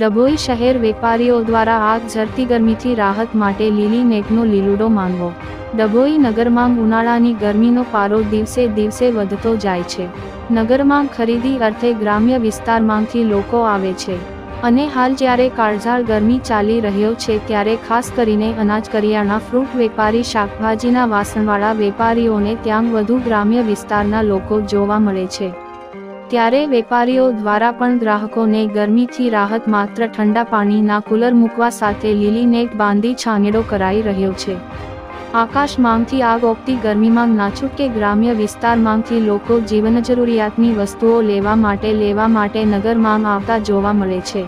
ડભોઈ શહેર વેપારીઓ દ્વારા આગ ઝરતી ગરમીથી રાહત માટે લીલી નેટનો લીલુડો માંગવો. ડભોઈ નગરમાં ઉનાળાની ગરમીનો પારો દિવસે દિવસે વધતો જાય છે. નગરમાં ખરીદી અર્થે ગ્રામ્ય વિસ્તારમાંથી લોકો આવે છે. અને હાલ જ્યારે કાળઝાળ ગરમી ચાલી રહ્યો છે ત્યારે ખાસ કરીને અનાજ કરિયાણા, ફ્રૂટ વેપારી, શાકભાજીના વાસણવાળા વેપારીઓને ત્યાં વધુ ગ્રામ્ય વિસ્તારના લોકો જોવા મળે છે. ત્યારે વેપારીઓ દ્વારા પણ ગ્રાહકોને ગરમીથી રાહત માત્ર ઠંડા પાણીના કુલર મૂકવા સાથે લીલી નેટ બાંધી છાનેડો કરાઈ રહ્યો છે. આકાશ માંગથી આગ ઓગતી ગરમીમાં નાછૂટકે ગ્રામ્ય વિસ્તારમાંથી લોકો જીવન જરૂરિયાતની વસ્તુઓ લેવા માટે લેવા માટે નગરમાં આવતા જોવા મળે છે.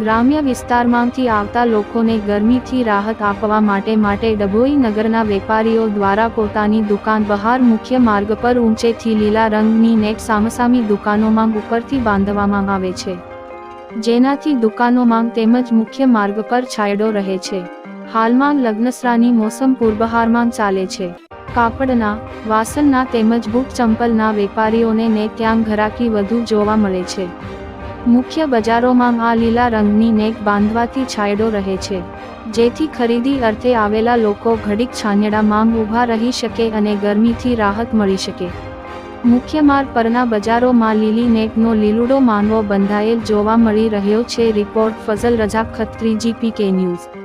ગ્રામ્ય વિસ્તારમાંથી આવતા લોકોને ગરમીથી રાહત આપવા માટે માટે ડભોઈ નગરના વેપારીઓ દ્વારા પોતાની દુકાન બહાર મુખ્ય માર્ગ પર ઊંચેથી લીલા રંગની નેટ સામસામી દુકાનોમાં ઉપરથી બાંધવામાં આવે છે. જેનાથી દુકાનોમાં તેમજ મુખ્ય માર્ગ પર છાંયડો રહે છે. હાલમાં લગ્નસરાની મોસમ પૂર્વહારમાં ચાલે છે. કાપડના, વાસણના તેમજ બૂટ ચંપલના વેપારીઓને ને ત્યાં ઘરાકી વધુ જોવા મળે છે. મુખ્ય બજારોમાં આ લીલા રંગની નેક બાંધવાથી છાંયડો રહે છે. જેથી ખરીદી અર્થે આવેલા લોકો ઘડીક છાંયડામાં ઊભા રહી શકે અને ગરમીથી રાહત મળી શકે. મુખ્ય માર્ગ પરના બજારોમાં લીલી નેકનો લીલુડો માનવો બંધાયેલ જોવા મળી રહ્યો છે, રિપોર્ટ ફઝલ રજા ખત્રી, જીપીકે ન્યૂઝ.